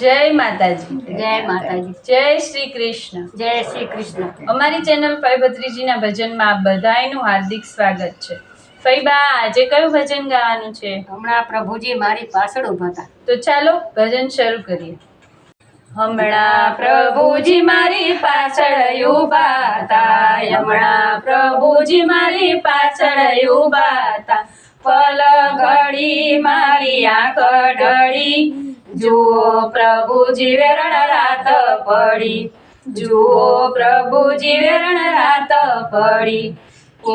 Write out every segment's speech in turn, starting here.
જય માતાજી. જય માતાજી. જય શ્રી કૃષ્ણ. જય શ્રી કૃષ્ણ. અમારી ચેનલ ફઈ ભત્રીજીના ભજનમાં આપ બધાયનું હાર્દિક સ્વાગત છે. ફઈબા આજે કયું ભજન ગાવાનું છે? હમણાં પ્રભુજી મારી પાછળ ઊભા હતા. તો ચાલો ભજન શરૂ કરીએ. હમણાં પ્રભુજી મારી પાછળ ઊભા હતા. હમણાં પ્રભુજી મારી પાછળ ઊભા હતા. પલ ઘડી મારી આંખ ઢળી જુઓ પ્રભુજી વેરણ રાત પડી. જુઓ પ્રભુજી વેરણ રાત પડી.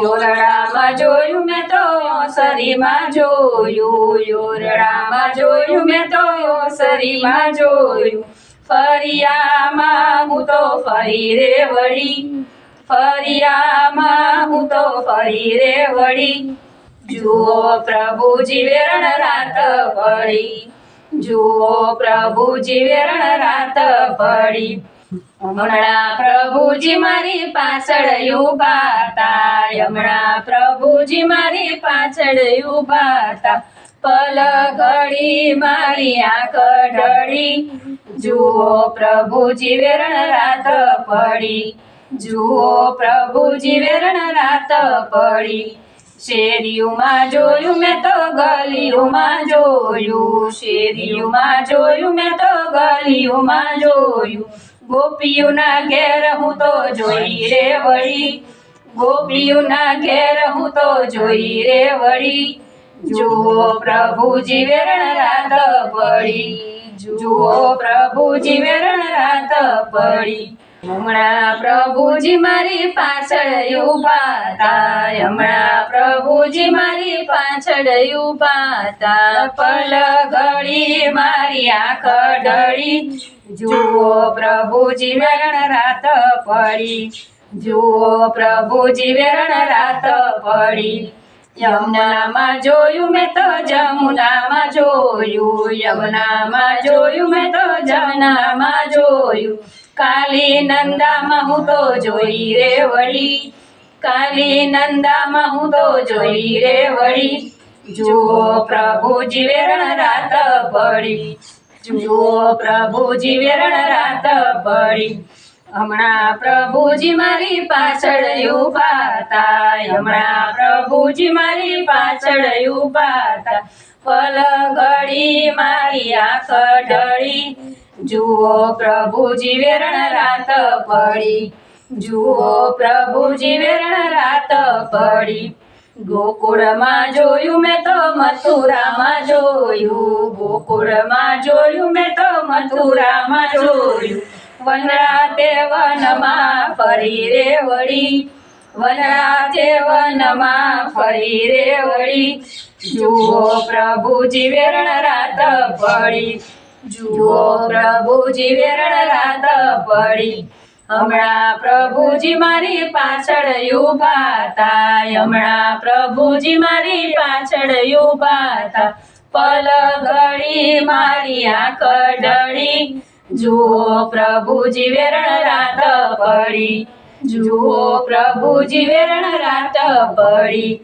યોરડામાં જોયું મેં તો સરીમાં જોયું. યોરડામાં જોયું મેં તો સરીમાં જોયું. ફરિયામાં હું તો ફરી રે વળી. ફરિયામાં હું તો ફરી રે વળી. જુઓ પ્રભુજી વેરણ રાત પડી. જુઓ પ્રભુજી વેરણ રાત પડી. હમણાં પ્રભુજી મારી પાછળ ઊભા હતા હમણાં પ્રભુજી મારી પાછળ ઊભા હતા પલ ઘડી મારી આંખ ઢળી. જુઓ પ્રભુજી વેરણ રાત પડી. જુઓ પ્રભુજી વેરણ રાત પડી. શેરીઓમાં જોયું મેં તો ગલીઓમાં જોયું, શેરીઓમાં જોયું, મેં તો ગલીઓમાં જોયું. ગોપીઓના ઘેર હું તો જોઈ રે વળી. ગોપીઓના ઘેર હું તો જોઈ રે વળી. જુઓ પ્રભુજી વેરણ રાત પડી. જુઓ પ્રભુજી વેરણ રાત પડી. હમણાં પ્રભુજી મારી પાછળ હતા હમણાં પ્રભુજી મારી પાછળ હતા પલ ઘડી મારી આંખ ઢળી. જુઓ પ્રભુજી વેરણ રાત પડી, જુઓ પ્રભુજી વેરણ રાત પડી. યમુનામાં જોયું મેં તો જમુનામાં જોયું, યમુનામાં જોયું મેં તો જમુનામાં જોયું. કાલી નંદામાં હું તો જોઈ રે વળી. કાલી નંદામાં હું તો જોઈ રે વળી. જુઓ પ્રભુજી વેરણ રાત પડી. જુઓ પ્રભુજી વેરણ રાત પડી. હમણાં પ્રભુજી મારી પાછળ હતા હમણાં પ્રભુજી મારી પાછળ ઊભા હતા પલ ઘડી મારી આંખ ઢળી. જુઓ પ્રભુજી વેરણ રાત પડી. જુઓ પ્રભુજી વેરણ રાત પડી. ગોકુળમાં જોયું મેં તો મથુરામાં જોયું. ગોકુળમાં જોયું મેં તો મથુરામાં જોયું. વનરા તે વનમાં ફરી રે વળી વનરા તે વનમાં ફરી રે વળી જુઓ પ્રભુજી વેરણ રાત પડી. જુઓ પ્રભુજી વેરણ રાત પડી. હમણાં પ્રભુજી મારી પાછળ હતા હમણાં પ્રભુજી મારી પાછળ ઊભા હતા પલ ઘડી મારી આંખ જુઓ પ્રભુજી વેરણ રાત પડી. જુઓ પ્રભુજી વેરણ રાત પડી.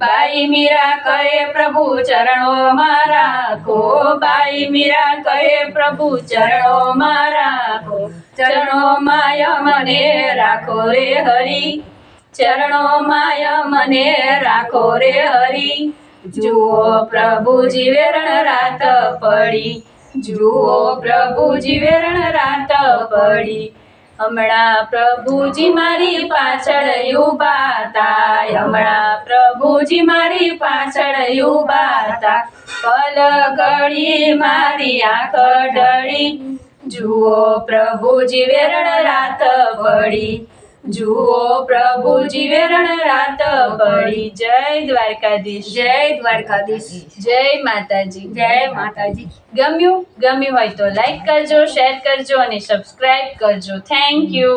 બાઈ મીરા કહે પ્રભુ ચરણો મારા કો બાઈ મીરા કહે પ્રભુ ચરણો મારા કો ચરણો માય મને રાખો રે હરી. ચરણોમાં મને રાખો રે હરી. જુઓ પ્રભુજી વેરણ રાત પડી. જુઓ પ્રભુજી વેરણ રાત પડી. હમણાં પ્રભુજી મારી પાછળ હતા હમણાં પ્રભુજી મારી પાછળ યુબાતા હતા પલ ઘડી મારી આંખ ઢળી, જુઓ પ્રભુજી વેરણ રાત પડી જુઓ પ્રભુ જીવેરણ રાત પડી. જય દ્વારકાધીશ. જય દ્વારકાધીશ. જય માતાજી. જય માતાજી. ગમ્યું? ગમ્યું હોય તો લાઈક કરજો શેર કરજો અને સબસ્ક્રાઇબ કરજો. Thank you